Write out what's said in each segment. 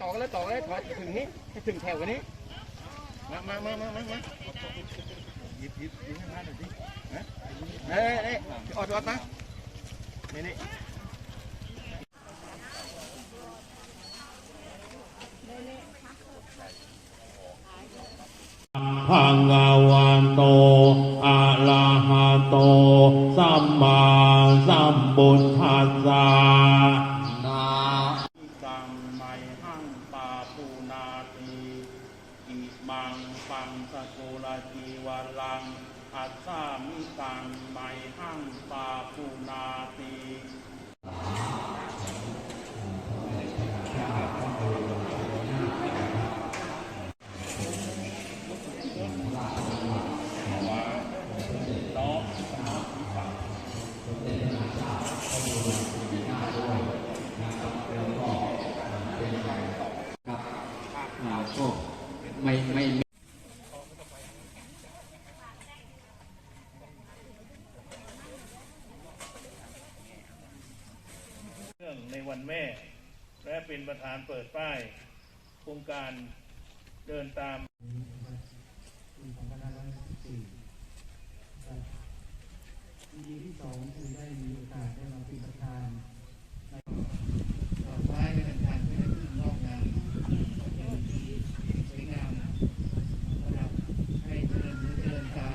ต่อกันเลยต่อกันเลยถอยถึงนี้ให้ถึงแถวกันนี้ มามามามามาหยิบหยิบหยิบให้มาหน่อยสินะเอ้ยเอ้ยออดออดมานี่นี่พังกวันโตอะระหะโต สัมมาสัมพุทธ หังปาปูนาตีอิมังปังสกุลจีวลังอัสสามิตังไมหังปาปูนาตี วันแม่ และเป็นประธานเปิดป้าย โครงการเดินตามปีที่สองคือได้มีโอกาสได้มาเป็นประธานในต่อไปเป็นประธานไม่ได้ขึ้นนอกงานเป็นที่สวยงามนะครับให้เจริญหูเจริญตา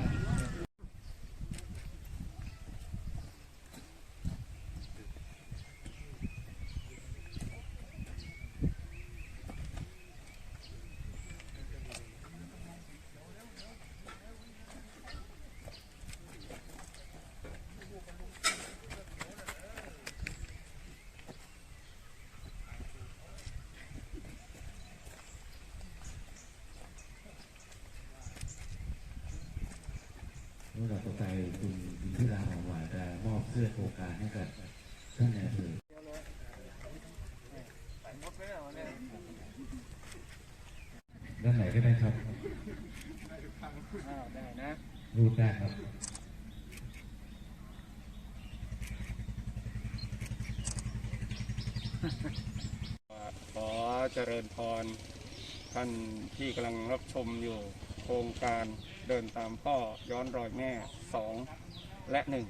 เมื่อเราต่อไปคุณอินทิราหอมหวานจะมอบเสื้อโครงการให้กับท่านนายอำเภอด้านไหนก็ได้ครับได้นะรูดได้ครับขอเจริญพรท่านที่กำลังรับชมอยู่โครงการ เดินตามพ่อย้อนรอยแม่สองและหนึ่ง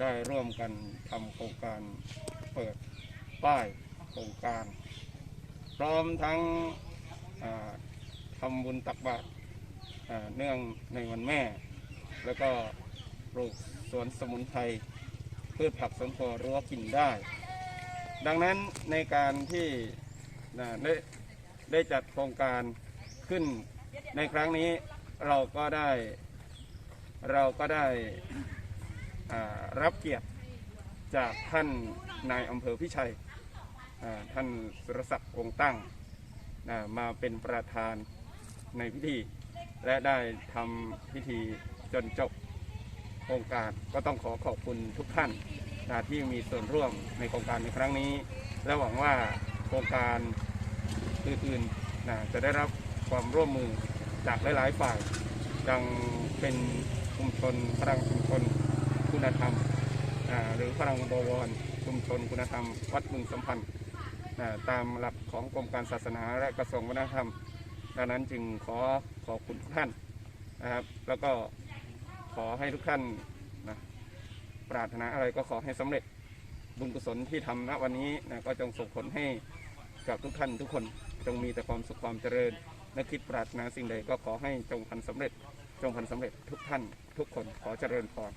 ได้ร่วมกันทำโครงการเปิดป้ายโครงการ พร้อมทั้งอ่าทำบุญตักบาตรเนื่องในวันแม่ แล้วก็ปลูกสวนสมุนไพรพืชผักสวนครัวรั้วกินได้ ดังนั้นในการที่ได้ได้จัดโครงการขึ้นในครั้งนี้ เราก็ได้ เราก็ได้รับเกียรติจากท่านนายอำเภอพิชัยท่านสุรศักดิ์วงตั้งมาเป็นประธานในพิธี และได้ทำพิธีจนจบโครงการก็ต้องขอขอบคุณทุกท่านที่มีส่วนร่วมในโครงการในครั้งนี้ และหวังว่าโครงการอื่นๆจะได้รับความร่วมมือ จากหลายๆฝ่ายดังเป็นชุมชนพลังชุมชนคุณธรรม หรือพลังบวรชุมชนคุณธรรม วัดบึงสัมพันธ์ตามหลักของกรมการศาสนาและกระทรวงวัฒนธรรมดังนั้นจึงขอขอบคุณทุกท่านนะครับ แล้วก็ขอให้ทุกท่านนะปรารถนาอะไรก็ขอให้สำเร็จบุญกุศลที่ทำณวันนี้นะก็จงส่งผลให้กับทุกท่านทุกคนจงมีแต่ความสุขความเจริญ นักคิดปรารถนาสิ่งใดก็ขอให้จงพันสำเร็จ จงพันสำเร็จทุกท่านทุกคนขอเจริญพร